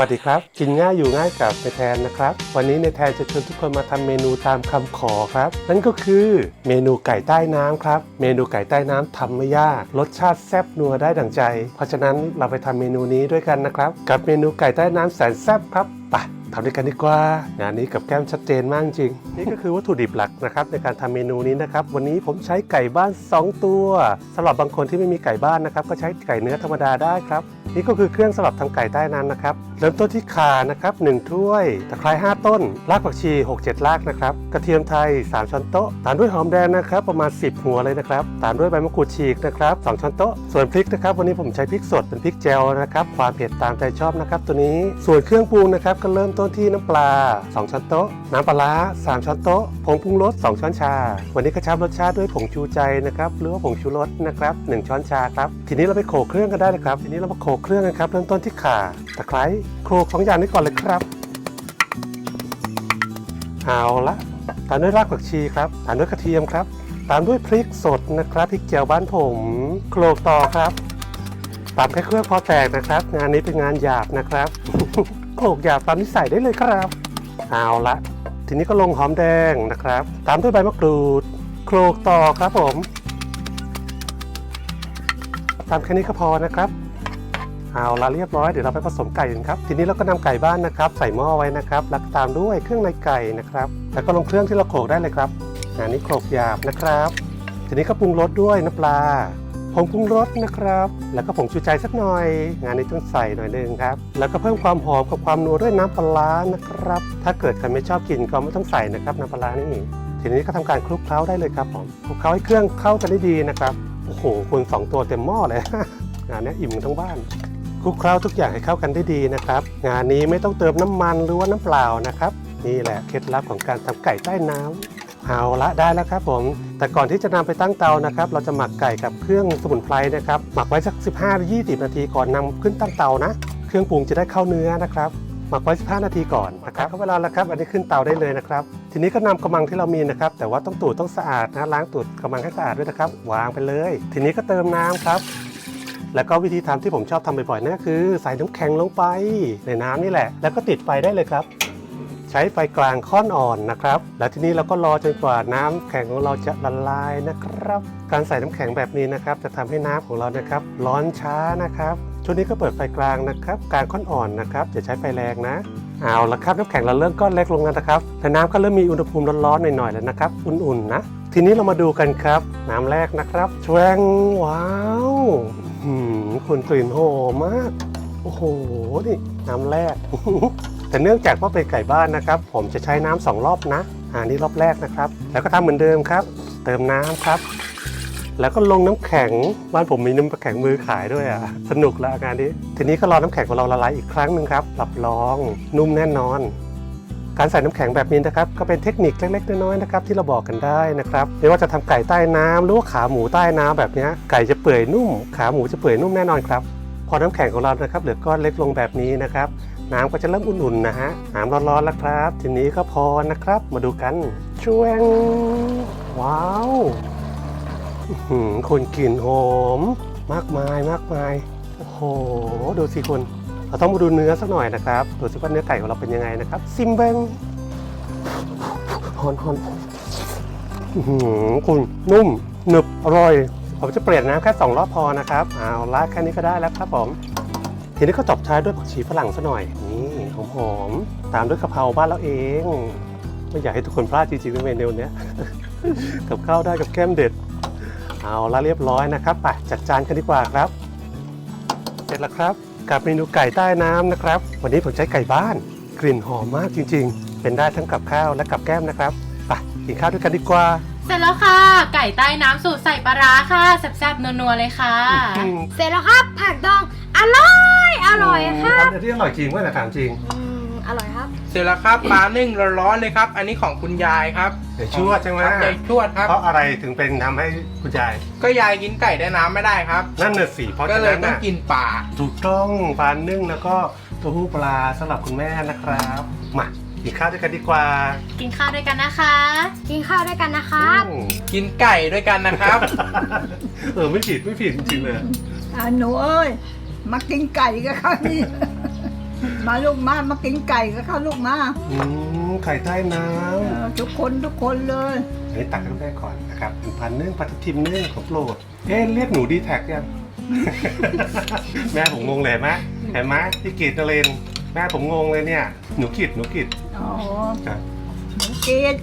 วัสดีครับ กินง่ายอยู่ง่ายกับในแทนนะครับ วันนี้ในแทนจะชวนทุกคนมาทำเมนูตามคำขอครับ นั่นก็คือเมนูไก่ใต้น้ำครับ เมนูไก่ใต้น้ำทำไม่ยาก รสชาติแซ่บนัวได้ดั่งใจ เพราะฉะนั้นเราไปทำเมนูนี้ด้วยกันนะครับ กับเมนูไก่ใต้น้ำแสนแซ่บครับไปทำด้วยกันดีกว่างานนี้กับแก้มชัดเจนมากจริง นี่ก็คือวัตถุดิบหลักนะครับในการทำเมนูนี้นะครับ วันนี้ผมใช้ไก่บ้าน 2 ตัวสำหรับบางคนที่ไม่มีไก่บ้านนะครับ ก็ใช้ไก่เนื้อธรรมดาได้ครับ นี่ก็คือเครื่องสำหรับทำไก่ใต้น้ำนะครับ เริ่มต้นที่ข่านะครับ1ถ้วย ตะไคร้5ต้น รากผักชี 6-7 รากนะครับ กระเทียมไทย 3 ช้อนโต๊ะ ตามด้วยหอมแดงนะครับ ประมาณ 10 หัวเลยนะครับ ตามด้วยใบมะกรูดฉีกนะครับ 2 ช้อนโต๊ะ ส่วนพริกนะครับ วันนี้ผมใช้พริกสดเป็นพริกเจลนะครับ ความเผ็ดตามใจชอบนะครับตัวนี้ ส่วนเครื่องปรุงนะครับก็เริ่มต้นที่น้ำปลา 2 ช้อนโต๊ะ น้ำปลาร้า3ช้อนโต๊ะ ผงปรุงรส 2 ช้อนชา วันนี้กระชับรสชาติด้วยผงชูใจนะครับ หรือว่าผงชูรสนะครับ 1 ช้อนชาครับ ทีนี้เราไปโขลกเครื่องกันได้เลยครับ ทีนี้เรามาโขลกเครื่องกันครับ เริ่มต้นที่ข่าตะไคร้โขลกสองอย่างนี้ก่อนเลยครับ เอาละตามด้วยรากผักชีครับตามด้วยกระเทียมครับ ตามด้วยพริกสดนะครับพริกเจียวบ้านผมโขลกต่อครับตามแค่เครื่องพอแตกนะครับ งานนี้เป็นงานหยาบนะครับโขลกหยาบตามนิสัยได้เลยครับ เอาละทีนี้ก็ลงหอมแดงนะครับ ตามด้วยใบมะกรูดโขลกต่อครับผมตามแค่นี้ก็พอนะครับ เอาละเรียบร้อยเดี๋ยวเราไปผสมไก่กันครับทีนี้เราก็นำไก่บ้านนะครับ ใส่หม้อไว้นะครับแล้วก็ตามด้วยเครื่องในไก่นะครับแล้วก็ลงเครื่องที่เราโขลกได้เลยครับอันนี้โขลกหยาบนะครับ ทีนี้ก็ปรุงรสด้วยน้ำปลาผงปรุงรสนะครับ แล้วก็ผงชูใจสักหน่อย งานนี้ต้องใส่หน่อยหนึงครับ แล้วก็เพิ่มความหอมกับความนัวด้วยน้ำปลานะครับ ถ้าเกิดใครไม่ชอบกินก็ไม่ต้องใส่นะครับน้ำปลานี่ทีนี้ก็ทำการคลุกเคล้าได้เลยครับผมคลุกเคล้าให้เครื่องเข้ากันได้ดีนะครับ โอ้โหคุณสองตัวเต็มหม้อเลยงานนี้อิ่มทั้งบ้าน ลุกเคล้าทุกอย่างให้เข้ากันได้ดีนะครับ งานนี้ไม่ต้องเติมน้ำมันหรือว่าน้ำเปล่านะครับ นี่แหละเคล็ดลับของการทำไก่ใต้น้ำเอาละได้แล้วครับผม แต่ก่อนที่จะนำไปตั้งเตานะครับ เราจะหมักไก่กับเครื่องสมุนไพรนะครับ หมักไว้สัก 15-20 นาทีก่อนนำขึ้นตั้งเตานะ เครื่องปรุงจะได้เข้าเนื้อนะครับหมักไว้ 15 นาทีก่อนนะครับเข้าเวลาแล้วครับ อันนี้ขึ้นเตาได้เลยนะครับ ทีนี้ก็นำกระมังที่เรามีนะครับ แต่ว่าต้องตูดต้องสะอาดนะ ล้างตูดกระมังให้สะอาดด้วยนะครับ วางไปเลย ทีนี้ก็เติมน้ำครับ แล้วก็วิธีทำที่ผมชอบทำบ่อยๆนั่นก็คือใส่น้ำแข็งลงไปในน้ำนี่แหละ แล้วก็ติดไฟได้เลยครับ ใช้ไฟกลางค่อนอ่อนนะครับ แล้วทีนี้เราก็รอจนกว่าน้ำแข็งของเราจะละลายนะครับ การใส่น้ำแข็งแบบนี้นะครับ จะทำให้น้ำของเรานะครับ ร้อนช้านะครับช่วงนี้ก็เปิดไฟกลางนะครับกลางค่อนอ่อนนะครับอย่าใช้ไฟแรงนะเอาละครับน้ำแข็งเราเริ่มก้อนเล็กลงแล้วนะครับแต่น้ำก็เริ่มมีอุณหภูมิร้อนๆหน่อยๆแล้วนะครับ อุ่นๆนะ ทีนี้เรามาดูกันครับ น้ำแรกนะครับแชวงว้าว หืมคุณกลิ่นหอมมาก โอ้โห นี่น้ำแรก แต่เนื่องจากว่าเป็นไก่บ้านนะครับ ผมจะใช้น้ำสองรอบนะอ่านี่รอบแรกนะครับ แล้วก็ทำเหมือนเดิมครับ เติมน้ำครับ แล้วก็ลงน้ำแข็ง บ้านผมมีน้ำแข็งมือขายด้วยอะ สนุกละงานนี้ ทีนี้ก็รอน้ำแข็งของเราละลายอีกครั้งหนึ่งครับ รับรอง นุ่มแน่นอน การใส่น้ำแข็งแบบนี้นะครับก็เป็นเทคนิคเล็กๆน้อยๆนะครับที่เราบอกกันได้นะครับไม่ว่าจะทำไก่ใต้น้ำหรือว่าขาหมูใต้น้ำแบบนี้ไก่จะเปื่อยนุ่ม ขาหมูจะเปื่อยนุ่มแน่นอนครับพอน้ำแข็งของเรานะครับเหลือก้อนเล็กลงแบบนี้นะครับน้ำก็จะเริ่มอุ่นๆนะฮะน้ำร้อนๆแล้วครับ ทีนี้ก็พอนะครับ มาดูกันช่วงว้าวคนกลิ่นหอมมากมายมากมายโอ้โหดูสิคุณ เราต้องมาดูเนื้อสักหน่อยนะครับ ดูสิว่าเนื้อไก่ของเราเป็นยังไงนะครับ ซิมเบงฮอนฮอนคุณนุ่มหนึบอร่อย ผมจะเปลี่ยนน้ำแค่สองรอบพอนะครับ เอาละแค่นี้ก็ได้แล้วครับผม ทีนี้ก็ตบท้ายด้วยผักชีฝรั่งซะหน่อย นี่หอมๆ ตามด้วยกะเพราบ้านเราเอง ไม่อยากให้ทุกคนพลาดจริงๆในเมนูเนี้ย กับข้าวได้กับแก้มเด็ด เอาละเรียบร้อยนะครับ ไปจัดจานกันดีกว่าครับ เสร็จแล้วครับ กับเมนูไก่ใต้น้ำนะครับ วันนี้ผมใช้ไก่บ้าน กลิ่นหอมมากจริง ๆ เป็นได้ทั้งกับข้าวและกับแก้มนะครับไปกินข้าวด้วยกันดีกว่า เสร็จแล้วค่ะ ไก่ใต้น้ำสูตรใส่ปลาร้าค่ะแซ่บๆนัวๆเลยค่ะอืมเสร็จแล้วครับผักดองอร่อย อร่อยครับอันที่อร่อยจริงว่าแต่ถามจริงอืมอร่อยครับเส ร็จแล้วครับปลานึ่งร้อนๆเลยครับ อันนี้ของคุณยายครับเดี๋ยวชวดใช่ไหมครับยายชวดครับ เพราะอะไรถึงเป็นทำให้คุณยาย ก็ยายกินไก่ได้น้ำไม่ได้ครับ นั่นน่ะสิเพราะก็ฉะเลยนั้นต้องน่ะกินปลาถูกต้องปลานึ่งแล้วก็เตัวผู้ปลาสำหรับคุณแม่นะครับมากินข้าวด้วยกันดีกว่ากินข้าวด้วยกันนะคะ กินข้าวด้วยกันนะครับ อืมกินไก่ด้วยกันนะครับ เออไม่ผิดไม่ผิดจริงๆเลย อ่าหนูเอ้ย มากินไก่กับข้าวนี่ มาลูกมามากินไก่กับข้าวลูกมาอืมไข่ใต้น้เออทุกคนทุกคนเลยำอันนี้ตักให้แม่ก่อนนะครับเป็นพันนึ่งปลาทับทิมนึ่งของโปรดเอ๊ะเรียกหนูดีแท็กยัง แม่ผมงงเลยเห็นไหมเห็นไหมพี่กีดนเรนแม่ผมงงเลยเนี่ย หนูกิดหนูกิดอ๋อครับหนูกิด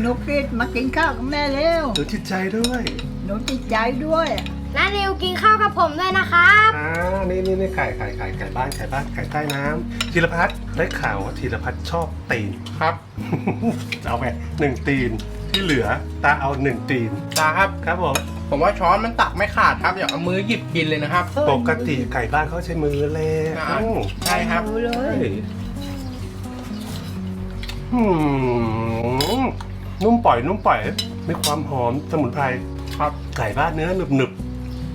หนูกิดมากินข้าวกับแม่เร็วหนูจิตใจด้วย หนูติดใจด้วย น้านิวกินข้าวกับผมด้วยนะครับ อ่านี่นี่นี่ไก่ไก่ไก่ไก่บ้านไก่บ้านไก่ใต้น้ำธีรพัฒน์ได้ข่าวว่าธีรพัฒน์ชอบตีน ครับเอาไปหนึ่งตีนที่เหลือตาเอาหนึ่งตีนตาครับ ครับผมผมว่าช้อนมันตักไม่ขาดครับ อย่าเอามือหยิบกินเลยนะครับ ปกติไก่บ้านเขาใช้มือเลยอ่าอืมใช่ครับ ดูเลเฮ้ยยอืมนุ่มปล่อยนุ่มปล่อยมีความหอมสมุนไพรครับ ไก่บ้านเนื้อหนึบหนึบๆ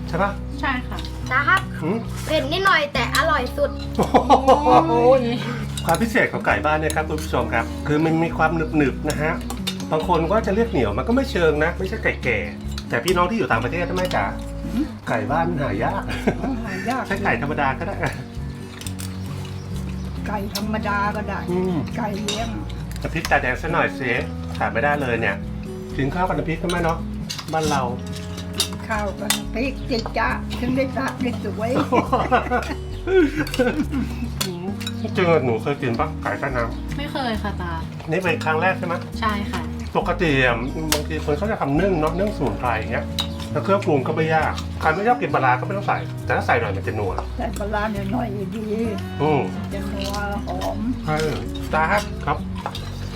ใช่ปะใช่ค่ะ นะครับหืมเผ็ดนิดหน่อยแต่อร่อยสุดความพิเศษของไก่บ้านเนี่ยครับคุณผู้ชมครับ คือมันมีความหนึบหนึบๆนะฮะบางคนก็จะเรียกเหนียวมันก็ไม่เชิงนะ ไม่ใช่ไก่แก่ แต่พี่น้องที่อยู่ต่างประเทศทำไมจ๋าไก่บ้านมันหายากเอาหายากใช้ไก่ธรรมดาก็ได้ไก่ธรรมดาก็ได้ อืมไก่เลี้ยงน้ำพริกตาแดงซะหน่อยเซขาดไม่ได้เลยเนี่ยกินข้าวกับน้ำพริกก็ไหมเนาะบ้านเรา ข้าวกับพริกจิจ้าถึงได้สะได้สวยจริงๆหนูเคยกินปะไก่ใต้น้ไม่เคยค่ะตาำนี่เป็นครั้งแรกใช่ไหมใช่ค่ะ ปกติอะบางทีคนเขาจะทำนึ่งเนาะนึ่งสมุนไพรอย่างเงี้ยแล้วเครื่องปรุงก็ไม่ยากใครไม่ชอบกินปลาร้าก็ไม่ต้องใส่ แต่ถ้าใส่หน่อยมันจะนัวแต่ปลาร้าเนี่ยหน่อยดีอืมจะนัวหอมใช่ตาครับครับ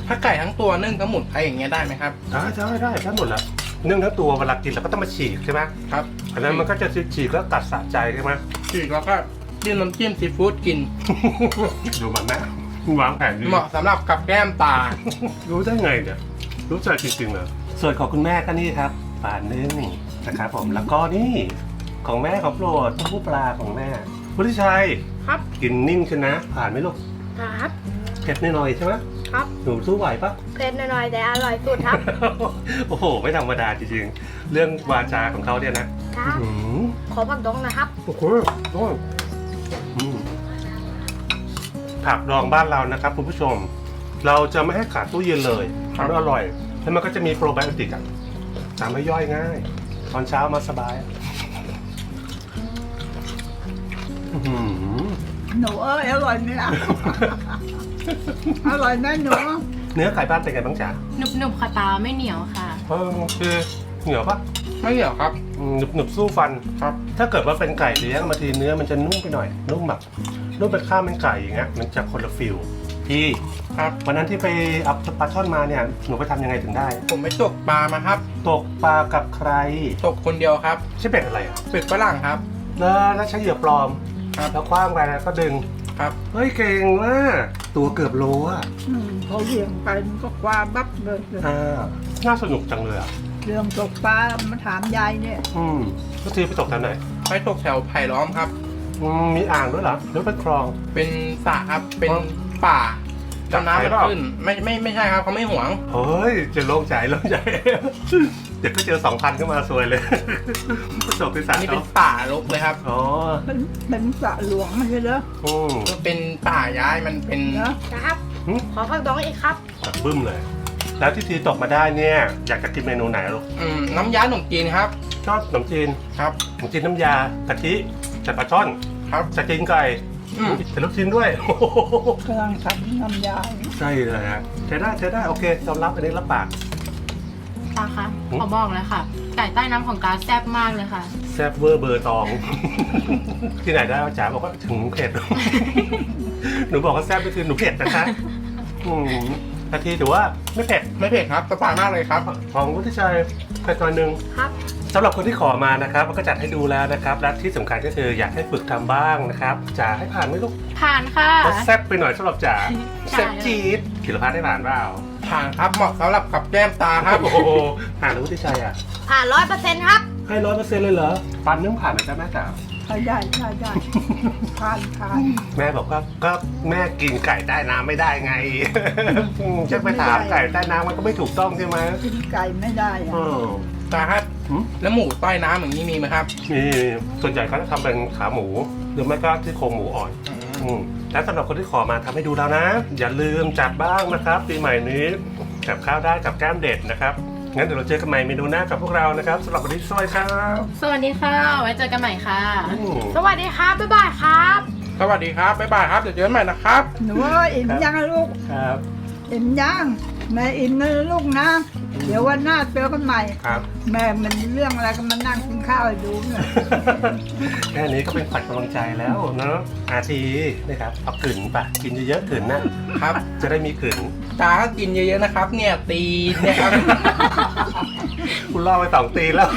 ถ้าไก่ทั้งตัวนึ่งสมุนไพรอย่างเงี้ยได้ไหมครับ ได้ได้ได้ได้หมดแล้ว นึ่งทั้งตัวเวลากินเราก็ต้องมาฉีกใช่ไหมครับอันนั้นมันก็จะฉีกแล้วตัดสะใจใช่ไหมฉีกแล้วก็จิ้มน้ำจิ้มซีฟู้ดกิน ดูมันแม่วางแผนดีเหมาะสำหรับกับแก้มตา รู้ได้ไงเนี่ยรู้ใจจริงๆเหรอส่วนของคุณแม่ก็นี่ครับปลานึ่งนะครับผมแล้วก็นี่ของแม่ของโปรดเต้าหู้ปลาของแม่พุทธิชัยครับ กินนิ่งชนะผ่านไหมลูกครับเผ็ดหน่อยๆใช่ไหม ครับ หนูสู้ไหวปะเผ็ดหน่อยๆแต่อร่อยสุดครับ โอ้โห ไม่ธรรมดาจริงๆ เรื่องวาจาของเขาเนี่ยนะครับ อื้อหือขอผักดองนะครับ โอ้โหโอ้ยอืมผักดองบ้านเรานะครับคุณผู้ชม เราจะไม่ให้ขาดตู้เย็นเลยครับ มันอร่อย แล้วมันก็จะมีโปรไบโอติกอะทำให้ย่อยง่าย ตอนเช้ามาสบายอื้อหือ หนูเอ้ยอร่อยไหมล่ะ อร่อยไหมหนูเนื้อไก่บ้านเป็นไงบ้างจ๊ะหนุบๆค่ะตาไม่เหนียวค่ะ เออคือเหนียวปะไม่เหนียวครับ อืมหนึบหนึบสู้ฟันครับ ถ้าเกิดว่าเป็นไก่เลี้ยงบางทีเนื้อมันจะนุ่มไปหน่อย นุ่มแบบนุ่มเป็นข้าวมันไก่อย่างเงี้ยมันจะคนละฟิลพี่ครับวันนั้นที่ไปเอาปลาช่อนมาเนี่ยหนูไปทำยังไงถึงได้ ผมไปตกปลามาครับ ตกปลากับใครตกคนเดียวครับ ใช่เป็ดอะไรอะเป็ดฝรั่งครับ แล้วแล้วใช้เหยื่อปลอม ครับ แล้วคว้างไปแล้วก็ดึง ครับเฮ้ยเก่งมากตัวเกือบโลอะอืมพอเลี้ยงไปมันก็คว้าบับเลยอ่าน่าสนุกจังเลยอะเรื่องตกปลามาถามยายเนี่ย อืมทุกทีไปตกแถวไหนไปตกแถวไผ่ล้อมครับ อืมมีอ่างด้วยเหรอหรือเป็นคลอง เป็นสระครับ เป็นอ๋อป่าจับจำน้ำไผ่มันเปล่า ขึ้น ไม่ไม่ไม่ใช่ครับเขาไม่หวง เฮ้ยจะโล่งใจโล่งใจ เดี๋ยวก็เจอสองพันก็มาซวยเลยประสบไปสาอันนี้เป็เขานป่ารกเลยครับอ๋อเป็นเป็นสระหลวงไม่ใช่เหรออืมก็เป็นป่าย้ายมันเป็นเนอะนะครับหึขอผักดองอีกครับตักบึ้มเลย แล้วที่ทีตกมาได้เนี่ย อยากจะกินเมนูไหนลูกอืมน้ำยาขนมจีนครับชอบขนมจีนครับขนมจีนน้ำยากะทิจัดปลาช่อนครับจะกินไก่อืมแต่ลูกชิ้นด้วย กำลังทำน้ำยาใช่เลยฮะใช้ได้ใช้ได้โอเคยอมรับอันนี้รับปาก ตาคะหืมขอบอกเลยค่ะ ไก่ใต้น้ำของตาแซ่บมากเลยค่ะ แซ่บเวอร์เบอร์ตอง ที่ไหนได้ว่าจ๋าบอกว่าถึงเผ็ด หนูบอกว่าแซ่บก็คือหนูเผ็ดนะคะอืมกะทิถือว่าไม่เผ็ดไม่เผ็ดครับสบายมากเลยครับ ของวุฒิชัยเผ็ดหน่อยหนึงครับสำหรับคนที่ขอมานะครับมันก็จัดให้ดูแล้วนะครับ และที่สำคัญก็คืออยากให้ฝึกทำบ้างนะครับจ๋าให้ผ่านไหมลูกผ่านค่ะก็แซ่บไปหน่อยสำหรับจ๋าใช่แซ่บจี๊ดกิรพัฒน์ได้ผ่านเปล่า ผ่านครับ เหมาะสำหรับกับแก้มตาครับ โอ้โหผ่านแล้ววุฒิชัยอะ ผ่านร้อยเปอร์เซ็นต์ครับ ให้ร้อยเปอร์เซ็นต์เลยเหรอ ปันนึ่งผ่านไหมจ๊ะแม่จ๋า ใช่ได้ใช่ได้ทานทานแม่บอกว่าก็แม่กินไก่ใต้น้ำไม่ได้ไงจะไปถามไก่ใต้น้ำมันก็ไม่ถูกต้องใช่ไหมกินไก่ไม่ได้อะเออตาครับหืมแล้วหมูใต้น้ำอย่างนี้มีไหมครับ นี่ส่วนใหญ่เขาจะทำเป็นขาหมู หรือไม่ก็ที่โครงหมูอ่อน อืม อืมและสำหรับคนที่ขอมาทำให้ดูแล้วนะ อย่าลืมจัดบ้างนะครับปีใหม่นี้กับข้าวได้กับแก้มเด็ดนะครับงั้นเดี๋ยวเราเจอกันใหม่เมนูหน้ากับพวกเรานะครับสำหรับวันนี้สวัสดีครับสวัสดีค่ะ ไว้เจอกันใหม่ค่ะ อืมสวัสดีครับ บ๊ายบายครับสวัสดีครับ บ๊ายบายครับ เดี๋ยวเจอกันใหม่นะครับ หนูว่าอิ่มยังอะลูก ครับ อิ่มยัง แม่อิ่มนะลูกนะ เดี๋ยววันหน้าเจอกันใหม่ ครับ แม่มันเรื่องอะไรก็มานั่งกินข้าวให้ดูเนี่ยแค่นี้ก็เป็นขวัญกำลังใจแล้วเนาะอาทีนะครับเอากลืนปะกินเยอะๆกลืนนะครับ จะได้มีกลืนตาก็กินเยอะๆนะครับ เนี่ยตีนเนี่ยครับ คุณล่อไปสองตีแล้ว